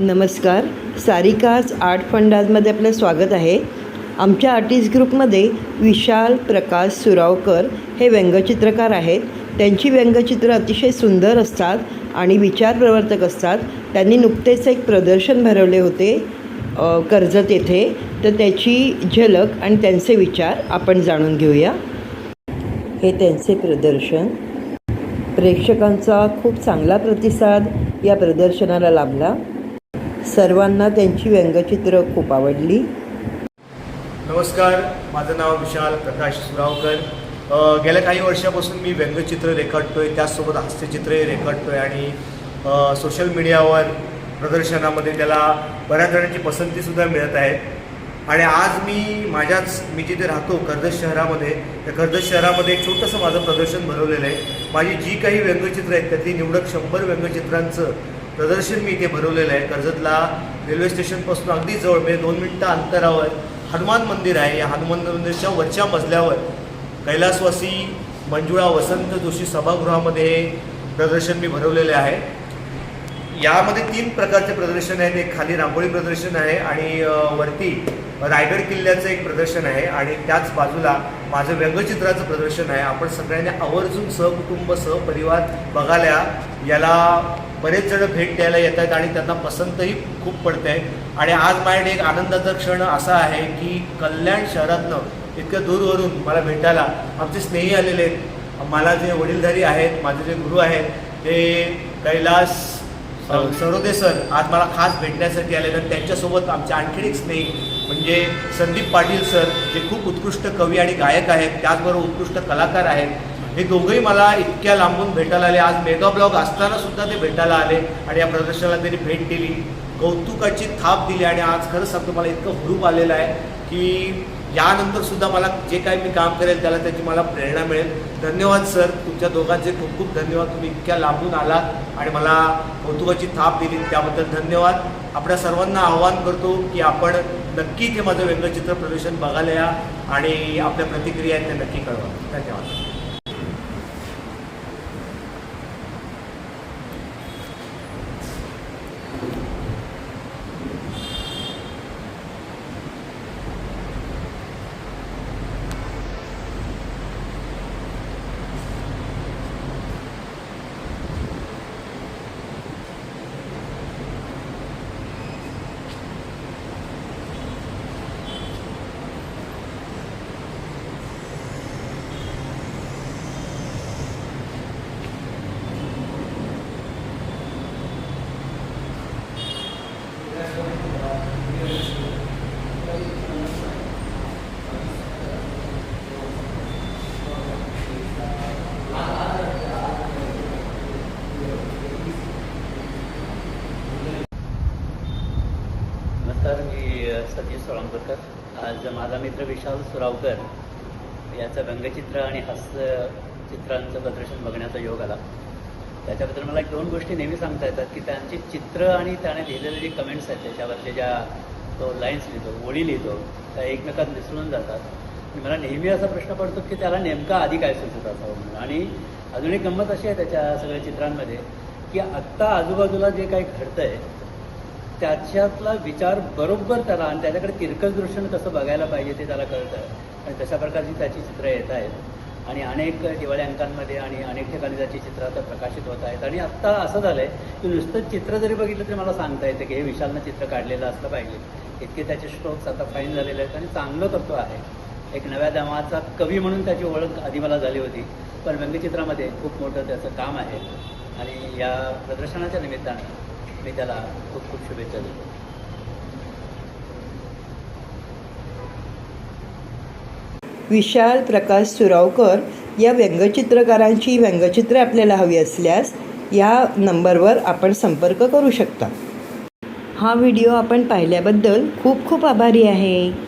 नमस्कार. सारिकाज आर्ट फंडाजमध्ये आपलं स्वागत आहे. आमच्या आर्टिस्ट ग्रुपमध्ये विशाल प्रकाश सुरावकर हे व्यंगचित्रकार आहेत. त्यांची व्यंगचित्र अतिशय सुंदर असतात आणि विचारप्रवर्तक असतात. त्यांनी नुकतेच एक प्रदर्शन भरवले होते कर्जत येथे. तर त्याची झलक आणि त्यांचे विचार आपण जाणून घेऊया. हे त्यांचे प्रदर्शन. प्रेक्षकांचा खूप चांगला प्रतिसाद या प्रदर्शनाला लाभला. सर्वांना त्यांची व्यंगचित्र खूप आवडली. नमस्कार माझं नाव विशाल प्रकाश सुरावकर. गेल्या काही वर्षापासून मी व्यंगचित्र रेखाटतोय त्याचसोबत हास्यचित्रही रेखाटतोय आणि सोशल मीडियावर प्रदर्शनामध्ये त्याला बऱ्याच जणांची पसंतीसुद्धा मिळत आहे. आणि आज मी माझ्याच मी जिथे राहतो कर्जत शहरामध्ये त्या कर्जत शहरामध्ये एक छोटंसं माझं प्रदर्शन भरवलेलं आहे. माझी जी काही व्यंगचित्र आहेत त्यातली निवडक शंभर व्यंगचित्रांचं प्रदर्शन मी इथे भरवलेलं आहे. कर्जतला रेल्वे स्टेशनपासून अगदी जवळ म्हणजे दोन मिनटं अंतरावर हनुमान मंदिर आहे. या हनुमान मंदिरच्या वरच्या मजल्यावर कैलासवासी मंजुळा वसंत जोशी सभागृहामध्ये हे प्रदर्शन मी भरवलेले आहे. यामध्ये तीन प्रकारचे प्रदर्शन आहेत. एक खाली रांगोळी प्रदर्शन आहे आणि वरती रायगड किल्ल्याचं एक प्रदर्शन आहे आणि त्याच बाजूला माझं व्यंगचित्राचं प्रदर्शन आहे. आपण सगळ्यांनी आवर्जून सहकुटुंब सहपरिवार बघायला याला बरेच जण भेट द्यायला येत आहेत आणि त्यांना पसंतही खूप पडते आहे. आणि आज माझ्याकडे एक आनंदाचा क्षण असा आहे की कल्याण शहरातनं इतक्या दूरवरून मला भेटायला आमचे स्नेही आलेले आहेत. मला जे वडीलधारी आहेत माझे जे गुरु आहेत ते कैलास सरोदे सर आज मला खास भेटण्यासाठी आलेले आहेत. त्यांच्यासोबत आमचे आणखी एक स्नेही म्हणजे संदीप पाटील सर जे खूप उत्कृष्ट कवी आणि गायक आहेत त्याचबरोबर उत्कृष्ट कलाकार आहेत हे दोघंही मला इतक्या लांबून भेटायला आले. आज मेगा ब्लॉग असताना सुद्धा ते भेटायला आले आणि या प्रदर्शनाला त्यांनी भेट दिली. कौतुकाची थाप दिली आणि आज खरंच सांगतो मला इतकं हुरूप आलेलं आहे की यानंतर सुद्धा मला जे काही मी काम करेल त्याला त्याची मला प्रेरणा मिळेल. धन्यवाद सर तुमच्या दोघांचे खूप खूप धन्यवाद. तुम्ही इतक्या लांबून आलात आणि मला कौतुकाची थाप दिली त्याबद्दल धन्यवाद. आपल्या सर्वांना आवाहन करतो की आपण नक्की ते माझं व्यंगचित्र प्रदर्शन बघायला या आणि आपल्या प्रतिक्रिया आहेत त्या नक्की कळवा. धन्यवाद नमस्कार मी सतीश सोळंकरकर आज माझा मित्र विशाल सुरावकर याचं व्यंगचित्र आणि हास्य चित्रांचं प्रदर्शन बघण्याचा योग आला. त्याच्याबद्दल मला एक दोन गोष्टी नेहमी सांगता येतात की त्यांची चित्र आणि त्याने लिहिलेले जे कमेंट्स आहेत त्याच्यावरचे ज्या तो लाईन्स लिहितो ओळी लिहितो त्या एकमेकात मिसळून जातात. मला नेहमी असा प्रश्न पडतो की त्याला नेमका आधी काय सुचत असावं म्हणून? आणि अजून एक गंमत अशी आहे त्याच्या सगळ्या चित्रांमध्ये की आत्ता आजूबाजूला जे काही घडतंय त्याच्यातला विचार बरोबर त्याला आणि त्याच्याकडे तिरकस दृष्टीनं कसं बघायला पाहिजे ते त्याला कळतं. आणि तशा प्रकारची त्याची चित्रं येत आहेत. आणि अनेक दिवाळी अंकांमध्ये आणि अनेक ठिकाणी त्याची चित्रं आता प्रकाशित होत आहेत. आणि आत्ता असं झालं आहे की नुसतं चित्र जरी बघितलं तरी मला सांगता येतं की हे विशालनं चित्र काढलेलं असलं पाहिजे. इतके त्याचे स्ट्रोक्स आता फाईन झालेले आहेत आणि चांगलं तत्व आहे. एक नव्या दमाचा कवी म्हणून त्याची ओळख आधी मला झाली होती. पण व्यंगचित्रामध्ये खूप मोठं त्याचं काम आहे. आणि या प्रदर्शनाच्या निमित्तानं मी त्याला खूप खूप शुभेच्छा देतो. विशाल प्रकाश सुरावकर या व्यंगचित्रकारांची व्यंगचित्रे आपल्याला हवी असल्यास या नंबरवर आपण संपर्क करू शकता. हा व्हिडिओ आपण पाहिल्याबद्दल खूप खूप आभारी आहे.